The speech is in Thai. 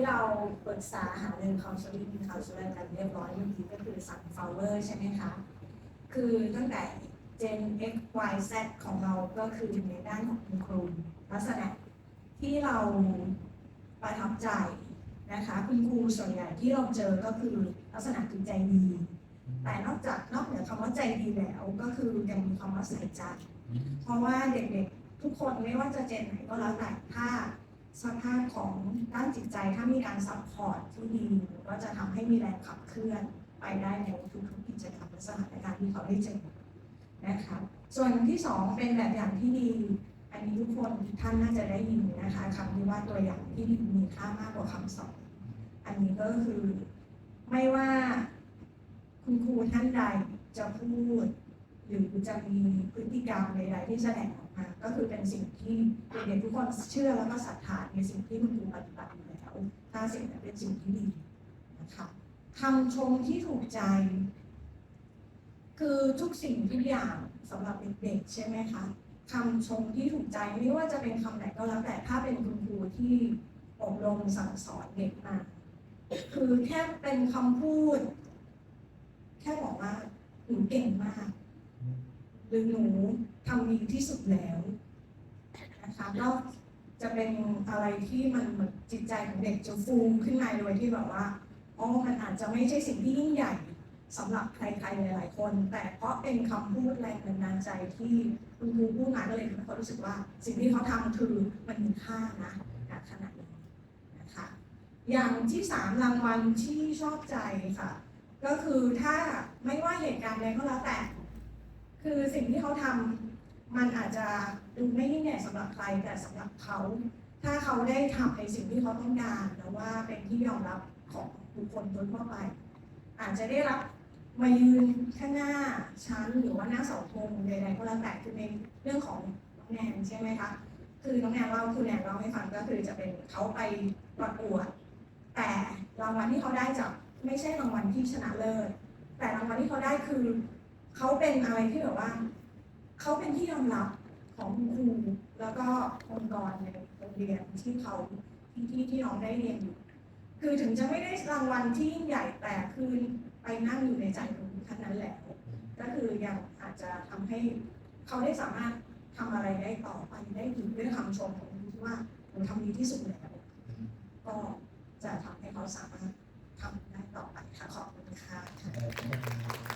ที่เราปรึกษาหาเรื่องคอนซัลทิงคอนซัลท์กันเรียบร้อยเมื่อกี้ก็คือสั่ง flower ใช่ไหมคะ คือตั้งแต่ Gen X Y Z ของเราก็คือในด้านของคุณครูลักษณะที่เราประทับใจนะคะคุณครูส่วนใหญ่ที่เราเจอก็คือลักษณะคือใจดี แต่นอกจากนอกเหนือคำว่าใจดีแล้วก็คือยังมีคำว่าใส่ใจเพราะว่าเด็กๆทุกคนไม่ว่าจะเจนไหนก็แล้วแต่ถ้า สภาพของด้านจิตใจถ้ามีการซัพพอร์ตที่ดีก็จะทำให้มีแรงขับเคลื่อนไปได้ในทุกๆกิจกรรมและสถานการณ์ที่เขาได้เจอนะคะส่วนที่สองเป็นแบบอย่างที่ดี อันนี้ทุกคนท่านน่าจะได้ยินนะคะคำที่ว่าตัวอย่างที่ดีมีค่ามากกว่าคำสอนอันนี้ก็คือไม่ว่าคุณครูท่านใดจะพูด หรือจะมีพฤติกรรมใดๆที่แสดงออกมาก็คือเป็นสิ่งที่เด็กๆทุกคนเชื่อแล้วก็ศรัทธาในสิ่งที่คุณครูปฏิบัติอยู่แล้วถ้าสิ่งนั้นเป็นสิ่งที่ดีนะคะคำชมที่ถูกใจ คือทุกสิ่งทุกอย่างสำหรับเด็กๆใช่ไหมคะคำชมที่ถูกใจไม่ว่าจะเป็นคำไหนก็แล้วแต่ถ้าเป็นคุณครูที่อบรมสั่งสอนเด็กมาคือแค่เป็นคำพูด แค่บอกว่าหนูเก่งมาก หรือหนูทำดีที่สุดแล้วนะคะก็จะเป็นอะไรที่มันเหมือนจิตใจของเด็กจะฟูมขึ้นมาโดยที่แบบว่าอ๋อมันอาจจะไม่ใช่สิ่งที่ยิ่งใหญ่สำหรับใครๆหลายๆคน แต่เพราะเป็นคำพูดแรงบันดาลใจที่คุณครูพูดมาก็เลยทำให้เขารู้สึกว่า สิ่งที่เขาทำคือมันมีค่านะณขณะนี้นะคะอย่างที่สามรางวัลที่ชอบใจค่ะ ก็คือถ้าไม่ว่าเหตุการณ์ใดก็แล้วแต่ คือสิ่งที่เขาทำมันอาจจะดูไม่ยิ่งใหญ่สำหรับใครแต่สำหรับเขา ถ้าเขาได้ทำในสิ่งที่เขาต้องการแล้วว่าเป็นที่ยอมรับของบุคคลทั่วไป อาจจะได้รับมายืนข้างหน้าชั้นหรือว่าหน้าเสาธงใดๆก็แล้วแต่คือในเรื่องของน้องแนนใช่ไหมคะคือน้องแนนเล่าคุณแนนเล่าให้ฟังก็คือจะเป็นเขาไปประกวด แต่รางวัลที่เขาได้จากไม่ใช่รางวัลที่ชนะเลิศแต่รางวัลที่เขาได้คือ เขาเป็นอะไรที่แบบว่าเขาเป็นที่ยอมรับของคุณครูแล้วก็องค์กรในโรงเรียนที่เขาที่ที่ที่น้องได้เรียนอยู่ คือถึงจะไม่ได้รางวัลที่ยิ่งใหญ่แต่คือไปนั่งอยู่ในใจของท่านนั้นแหละ ก็คือยังอาจจะทำให้เขาได้สามารถทำอะไรได้ต่อไปได้ถึงด้วยคำชมของคุณที่ว่าหนูทำดีที่สุดแล้วก็จะทำให้เขาสามารถทำได้ต่อไปค่ะขอบคุณค่ะ